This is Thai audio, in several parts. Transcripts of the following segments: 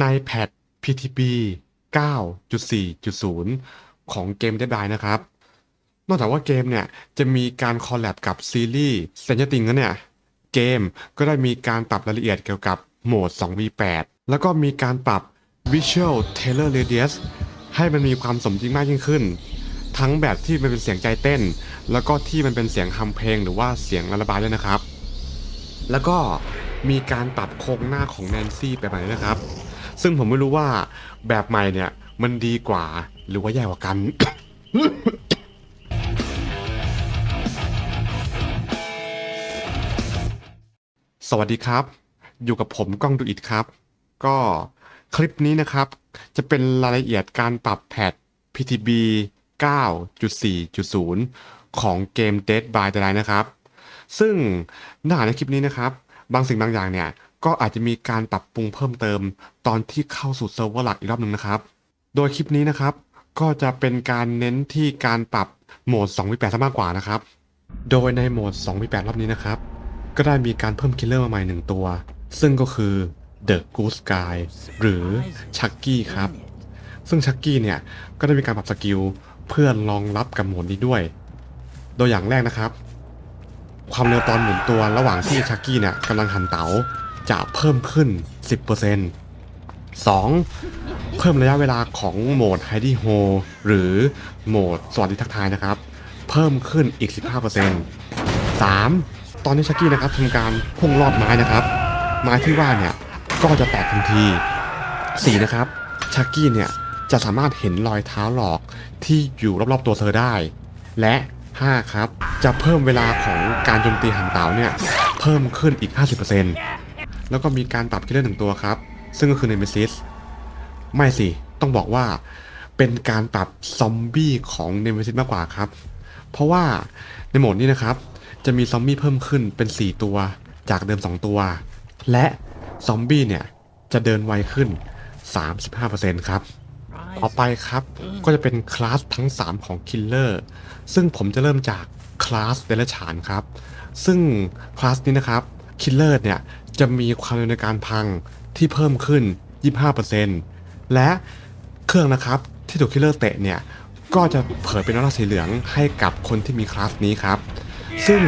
ในแพท PTB 9.4.0 ของเกม Dead by นะครับ นอกจากว่าเกมเนี่ย จะมีการคอลแลบกับซีรีส์ Stranger Things แล้วเนี่ย เกมก็ได้มีการปรับรายละเอียดเกี่ยวกับโหมด 2v8 แล้วก็มีการปรับ Visual Tailor Radius ให้มันมีความสมจริงมากยิ่งขึ้น ทั้งแบบที่มันเป็นเสียงใจเต้น แล้วก็ที่มันเป็นเสียงฮัมเพลงหรือว่าเสียงระบายด้วยนะครับ แล้วก็มีการปรับโครงหน้าของแนนซี่ไปใหม่ด้วยนะครับ ซึ่งผมไม่รู้ว่าแบบใหม่เนี่ยมันดีกว่าหรือว่าแย่กว่ากัน สวัสดีครับ อยู่กับผมก้องดูอิดครับ ก็คลิปนี้นะครับ จะเป็นรายละเอียดการปรับแพท PTB 9.4.0 ของเกม Dead by Daylight นะครับ ซึ่งเนื้อหาในคลิปนี้นะครับ บางสิ่งบางอย่างเนี่ย ก็อาจจะมีการปรับปรุงเพิ่มเติม ตอนที่เข้าสู่เซิร์ฟเวอร์หลักอีกรอบหนึ่งนะครับ โดยคลิปนี้นะครับ ก็จะเป็นการเน้นที่การปรับโหมด2วิ8ซะมากกว่านะครับ โดยในโหมด2วิ8รอบนี้นะครับ ก็ได้มีการเพิ่มคิลเลอร์มาใหม่หนึ่งตัว ซึ่งก็คือ The Goose Guy หรือชักกี้ครับ ซึ่งชักกี้เนี่ย ก็ได้มีการปรับสกิลเพื่อรองรับกับโหมดนี้ด้วย โดยอย่างแรกนะครับ ความเร็วตอนหมุนตัวระหว่างที่ชักกี้เนี่ยกำลังหันเต๋า จะเพิ่มขึ้น 10% 2. เพิ่มระยะเวลาของโหมด Hidey h o หรือโหมดสวัสดีทักทายนะครับ เพิ่มขึ้นอีก 15% 3. ตอนที่ชักกี้นะครับทำการพุ่งลอดไม้นะครับ ไม้ที่ว่าเนี่ยก็จะแตกทันที 4. นะครับชักกี้เนี่ยจะสามารถเห็นรอยเท้าหลอกที่อยู่รอบๆตัวเธอได้ และ 5. ครับ จะเพิ่มเวลาของการโจมตีหันเต๋าเนี่ยเพิ่มขึ้นอีก 50% แล้วก็มีการปรับคิลเลอร์หนึ่งตัวครับ ซึ่งก็คือ Nemesis ไม่สิ ต้องบอกว่าเป็นการปรับซอมบี้ของ Nemesis มากกว่าครับ เพราะว่าในโหมดนี้นะครับ จะมีซอมบี้เพิ่มขึ้นเป็น 4 ตัวจากเดิม 2 ตัว และซอมบี้เนี่ย จะเดินไวขึ้น 35%ครับต่อไปครับก็จะเป็นคลาสทั้ง 3 ของคิลเลอร์ซึ่งผมจะเริ่มจากคลาสเดลฉานครับ ซึ่งคลาสนี้นะครับคิลเลอร์เนี่ย จะมีความเร็วในการพังที่เพิ่มขึ้น 25%และเครื่องนะครับที่ถูกคิลเลอร์เตะเนี่ย ก็จะเผยเป็นออร่าสีเหลืองให้กับคนที่มีคลาสนี้ครับ ซึ่ง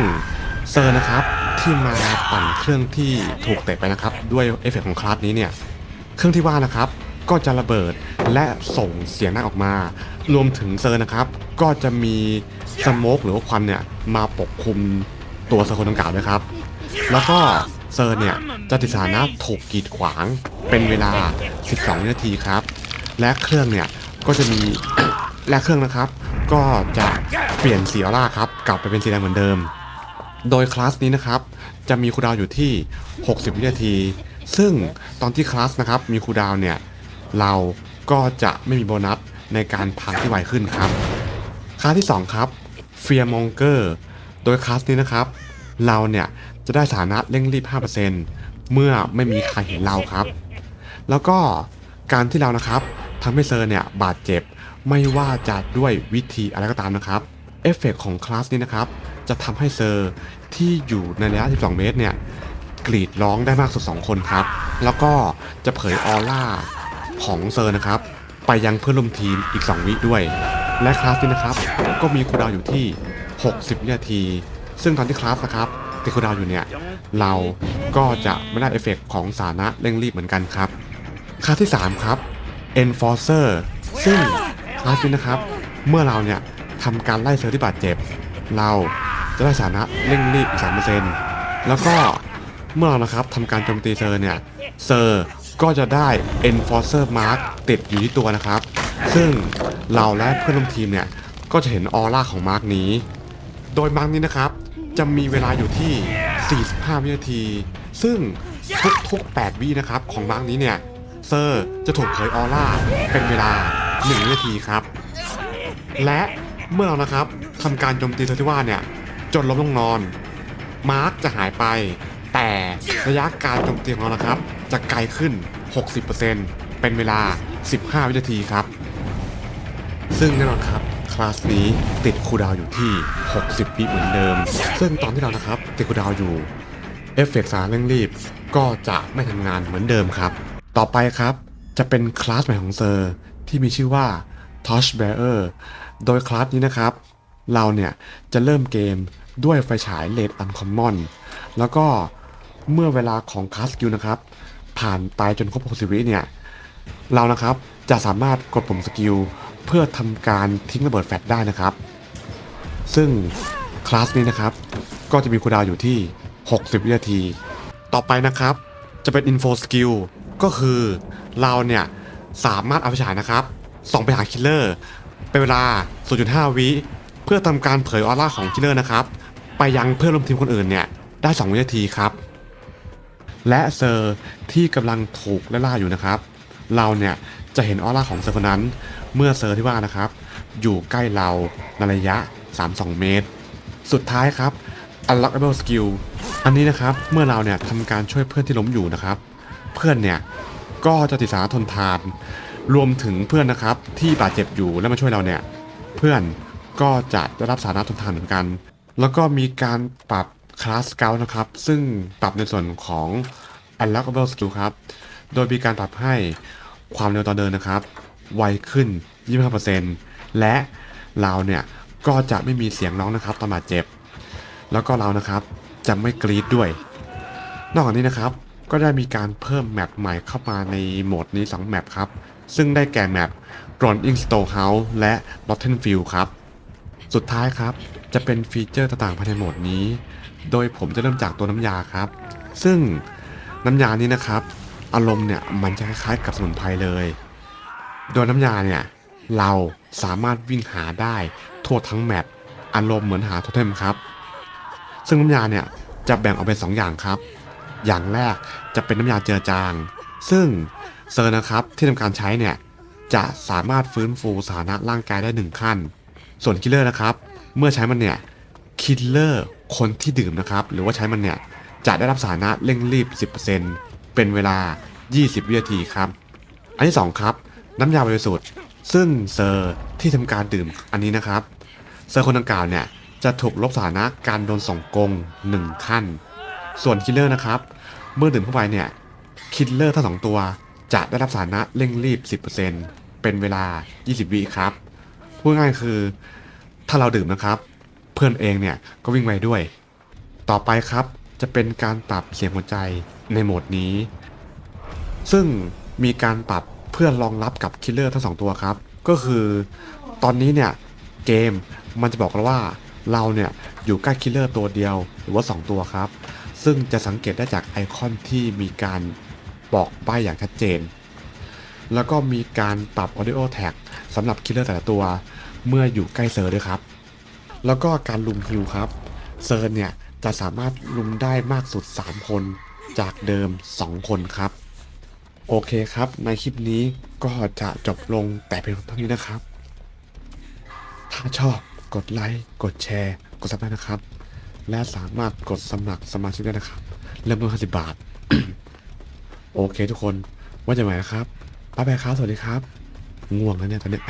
เซอร์นะครับที่มาปั่นเครื่องที่ถูกเตะไปนะครับ ด้วยเอฟเฟกต์ของคลาสนี้เนี่ย เครื่องที่ว่านะครับก็จะระเบิดและส่งเสียงนักออกมา รวมถึงเซอร์นะครับ ก็จะมีสโมกหรือว่าควันเนี่ยมาปกคลุมตัวเซอร์คนดังกล่าวด้วยครับ แล้วก็ เซอร์เนี่ยจะติดสถานะถูกกีดขวางเป็นเวลา 12วินาทีครับ และเครื่องเนี่ยก็จะมีและเครื่องนะครับ ก็จะเปลี่ยนสีออร่าครับกลับไปเป็นสีแดงเหมือนเดิม โดยคลาสนี้นะครับจะมีคูดาวอยู่ที่ 60 วินาที ซึ่งตอนที่คลาสนะครับมีคูดาวเนี่ยเราก็จะไม่มีโบนัสในการพังที่ไวขึ้นครับคลาสที่ 2 ครับ Fear Monger โดยคลาสนี้นะครับ เราเนี่ยจะได้สถานะเร่งรีบ 5%เมื่อไม่มีใครเห็นเราครับ แล้วก็การที่เรานะครับทำให้เซอร์เนี่ยบาดเจ็บไม่ว่าจะด้วยวิธีอะไรก็ตามนะครับเอฟเฟกต์ของคลาสนี้นะครับ จะทำให้เซอร์ที่อยู่ในระยะ 12 เมตรเนี่ยกรีดร้องได้มากสุด 2 คนครับ แล้วก็จะเผยออร่าของเซอร์นะครับ ไปยังเพื่อนร่วมทีมอีก 2 วิด้วย และคลาสนี้นะครับ ก็มีคูลดาวน์อยู่ที่ 60 วินาที ซึ่งตอนที่คลาสนะครับติคูดาวอยู่เนี่ย เราก็จะไม่ได้เอฟเฟกต์ของสานะเร่งรีบเหมือนกันครับคลาสที่ 3 ครับ Enforcer ซึ่งคลาสนี้นะครับ เมื่อเราเนี่ยทำการไล่เซอร์ที่บาดเจ็บ เราจะได้สานะเร่งรีบอีก3%แล้วก็เมื่อเรานะครับทำการโจมตีเซอร์เนี่ยเซอร์ก็จะได้ Enforcer Mark ติดอยู่ที่ตัวนะครับ ซึ่งเราและเพื่อนร่วมทีมเนี่ย ก็จะเห็นออร่าของมาร์กนี้ โดยมาร์กนี้นะครับ จะมีเวลาอยู่ที่ 45 วินาที ซึ่งทุกๆ 8 วินะครับของมาร์กนี้เนี่ย เซอร์จะถูกเผยออร่าเป็นเวลา 1 วินาทีครับ และเมื่อเรานะครับทำการโจมตีเซอร์ที่ว่าเนี่ย จนล้มลงนอน มาร์กจะหายไป แต่ระยะการโจมตีของเรานะครับ จะไกลขึ้น 60%เป็นเวลา 15 วินาทีครับ ซึ่งแน่นอนครับ คลาสนี้ติดคูดาวอยู่ที่ 60วิเหมือนเดิม ซึ่งตอนที่เรานะครับ ติดคูดาวอยู่ เอฟเฟกต์สารเร่งรีบ ก็จะไม่ทำงานเหมือนเดิมครับ ต่อไปครับจะเป็นคลาสใหม่ของเซอร์ ที่มีชื่อว่า Torch Bearer โดยคลาสนี้นะครับ เราเนี่ยจะเริ่มเกมด้วยไฟฉายเลดอันคอมมอน แล้วก็เมื่อเวลาของคลาสกิลนะครับ ผ่านไปจนครบ 60 วิเนี่ย เรานะครับจะสามารถกดปุ่มสกิล เพื่อทำการทิ้งระเบิดแฟลชได้นะครับ ซึ่งคลาสนี้นะครับ ก็จะมีคูดาวอยู่ที่ 60 วินาที ต่อไปนะครับ จะเป็น Info Skill ก็คือเราเนี่ยสามารถเอาไปฉายนะครับ ส่องไปหาคิลเลอร์เป็นเวลา 0.5 วิเพื่อทำการเผยออร่าของคิลเลอร์นะครับ ไปยังเพื่อนร่วมทีมคนอื่นเนี่ยได้ 2 วินาทีครับ และเซอร์ที่กำลังถูกไล่ล่าอยู่นะครับ เราเนี่ยจะเห็นออร่าของเซอร์คนนั้น เมื่อเซอร์ที่ว่านะครับ อยู่ใกล้เราในระยะ 32 เมตร สุดท้ายครับ unlockable skill อันนี้นะครับเมื่อเราเนี่ยทำการช่วยเพื่อนที่ล้มอยู่นะครับ เพื่อนเนี่ยก็จะติดสารณทนทาน รวมถึงเพื่อนนะครับที่บาดเจ็บอยู่แล้วมาช่วยเราเนี่ยเพื่อนก็จะได้รับสารณทนทานเหมือนกัน แล้วก็มีการปรับคลาสเกลนะครับซึ่งปรับในส่วนของ unlockable skill ครับ โดยมีการปรับให้ความเร็วตอนเดินนะครับ ไวขึ้น 25%และเราเนี่ยก็จะไม่มีเสียงร้องนะครับตอนบาดเจ็บ แล้วก็เรานะครับจะไม่กรีดด้วย นอกจากนี้นะครับก็ได้มีการเพิ่มแมปใหม่เข้ามาในโหมดนี้2แมปครับ ซึ่งได้แก่แมป Running Storehouse และ Rotten Field ครับ สุดท้ายครับจะเป็นฟีเจอร์ต่างๆภายในโหมดนี้ โดยผมจะเริ่มจากตัวน้ำยาครับ ซึ่งน้ำยานี้นะครับ อารมณ์เนี่ยมันจะคล้ายๆกับสมุนไพรเลย โดยน้ำยาเนี่ย เราสามารถวิ่งหาได้ทั่วทั้งแมปอารมณ์เหมือนหาโทเทมครับ ซึ่งน้ำยาเนี่ยจะแบ่งออกเป็น2อย่างครับ อย่างแรกจะเป็นน้ำยาเจือจาง ซึ่งเซอร์นะครับที่ทำการใช้เนี่ยจะสามารถฟื้นฟูสถานะร่างกายได้ 1 ขั้น ส่วนคิลเลอร์นะครับ เมื่อใช้มันเนี่ยคิลเลอร์คนที่ดื่มนะครับ หรือว่าใช้มันเนี่ยจะได้รับสถานะเร่งรีบ 10%เป็นเวลา 20 วินาทีครับ อันที่ 2 ครับ น้ำยาบริสุทธิ์ ซึ่งเซอร์ที่ทำการดื่มอันนี้นะครับ เซอร์คนดังกล่าวเนี่ยจะถูกลบสถานะการโดนส่องกง1ขั้น ส่วนคิลเลอร์นะครับ เมื่อดื่มเข้าไปเนี่ยคิลเลอร์ทั้งสองตัวจะได้รับสถานะเร่งรีบ 10%เป็นเวลา 20 วิครับ พูดง่ายคือถ้าเราดื่มนะครับ เพื่อนเองเนี่ยก็วิ่งไวด้วย ต่อไปครับจะเป็นการปรับเสียงหัวใจในโหมดนี้ ซึ่งมีการปรับ เพื่อรองรับกับคิลเลอร์ทั้งสองตัวครับ ก็คือตอนนี้เนี่ยเกมมันจะบอกเราว่าเราเนี่ยอยู่ใกล้คิลเลอร์ตัวเดียวหรือว่า 2 ตัวครับ ซึ่งจะสังเกตได้จากไอคอนที่มีการบอกใบ้อย่างชัดเจน แล้วก็มีการปรับ Audio Tag สำหรับคิลเลอร์แต่ละตัว เมื่ออยู่ใกล้เซอร์ด้วยครับ แล้วก็การลุมฮิวครับ เซอร์เนี่ยจะสามารถลุมได้มากสุด 3 คนจากเดิม 2 คนครับ โอเคครับ ในคลิปนี้ก็จะจบลงแต่เพียงเท่านี้นะครับ ถ้าชอบกดไลค์ กดแชร์ กดซับได้นะครับ และสามารถกดสมัครสมาชิกได้นะครับ เริ่มต้น50บาท โอเคทุกคนว่าจะไหนนะครับ บ๊ายบายครับ สวัสดีครับ ง่วงแล้วเนี่ยตอนนี้